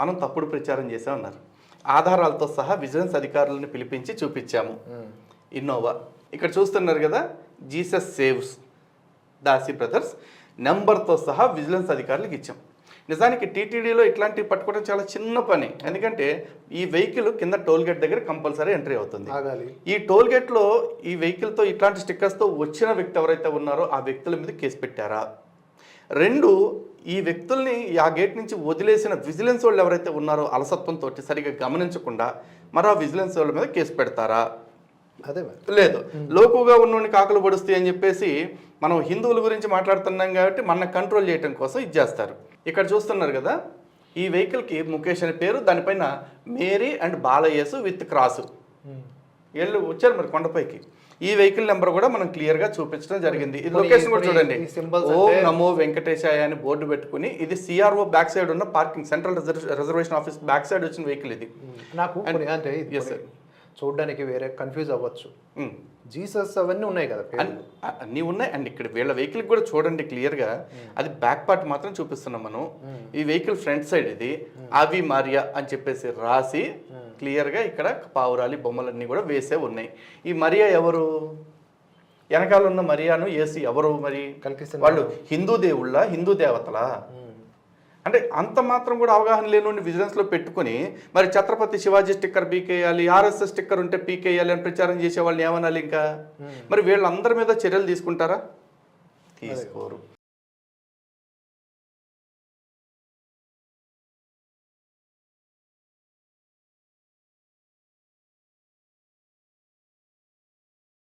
మనం తప్పుడు ప్రచారం చేసామన్నారు ఆధారాలతో సహా విజిలెన్స్ అధికారులను పిలిపించి చూపించాము. ఇన్నోవా ఇక్కడ చూస్తున్నారు కదా జీసస్ సేవ్స్ దాసి బ్రదర్స్ నెంబర్తో సహా విజిలెన్స్ అధికారులకు ఇచ్చాం. నిజానికి టీటీడీలో ఇట్లాంటివి పట్టుకోవడం చాలా చిన్న పని. ఎందుకంటే ఈ వెహికల్ కింద టోల్ గేట్ దగ్గర కంపల్సరీ ఎంట్రీ అవుతుంది. ఈ టోల్ గేట్లో ఈ వెహికల్తో ఇట్లాంటి స్టిక్కర్స్తో వచ్చిన వ్యక్తి ఎవరైతే ఉన్నారో ఆ వ్యక్తుల మీద కేసు పెట్టారా? రెండు ఈ వ్యక్తుల్ని ఆ గేట్ నుంచి వదిలేసిన విజిలెన్స్ వాళ్ళు ఎవరైతే ఉన్నారో అలసత్వంతో సరిగా గమనించకుండా మరి ఆ విజిలెన్స్ వాళ్ళ మీద కేసు పెడతారా? అదే లేదు. లోకుగా ఉన్నోని కాకులు పొడుస్తాయి అని చెప్పేసి మనం హిందువుల గురించి మాట్లాడుతున్నాం కాబట్టి మన కంట్రోల్ చేయడం కోసం ఇది చేస్తారు. ఇక్కడ చూస్తున్నారు కదా ఈ వెహికల్కి ముఖేష్ అనే పేరు దానిపైన మేరీ అండ్ బాలయేసు విత్ క్రాసు. వీళ్ళు వచ్చారు మరి కొండపైకి. ఈ వెహికల్ నెంబర్ కూడా మనం క్లియర్గా చూపించడం జరిగింది. ఇది లొకేషన్ కూడా చూడండి. ఓం నమో వెంకటేశాయ అని బోర్డు పెట్టుకుని ఇది సిఆర్ఓ బ్యాక్ సైడ్ ఉన్న parking central reservation office back side వచ్చిన వెహికల్ ఇది. నాకు అంటే చూడడానికి వేరే కన్ఫ్యూజ్ అవ్వచ్చు. జీసస్ అవన్నీ ఉన్నాయి కదా అన్నీ ఉన్నాయి. అండ్ ఇక్కడ వీళ్ళ వెహికల్ కూడా చూడండి క్లియర్గా అది బ్యాక్ పార్ట్ మాత్రం చూపిస్తున్నాం మనం. ఈ వెహికల్ ఫ్రంట్ సైడ్ ఇది. అవి మరియా అని చెప్పేసి రాసి క్లియర్గా ఇక్కడ పావురాలి బొమ్మలన్నీ కూడా వేసే ఉన్నాయి. ఈ మరియా ఎవరు? వెనకాల ఉన్న మరియాను ఏసి ఎవరు మరి? కల్కిస్తున్న వాళ్ళు హిందూ దేవుళ్ళ? హిందూ దేవతలా? అంటే అంత మాత్రం కూడా అవగాహన లేని విజిలెన్స్లో పెట్టుకుని మరి ఛత్రపతి శివాజీ స్టిక్కర్ పీకేయాలి ఆర్ఎస్ఎస్ స్టిక్కర్ ఉంటే పీకేయాలి అని ప్రచారం చేసే వాళ్ళని ఏమనాలి ఇంకా? మరి వీళ్ళందరి మీద చర్యలు తీసుకుంటారా? తీసుకోరు.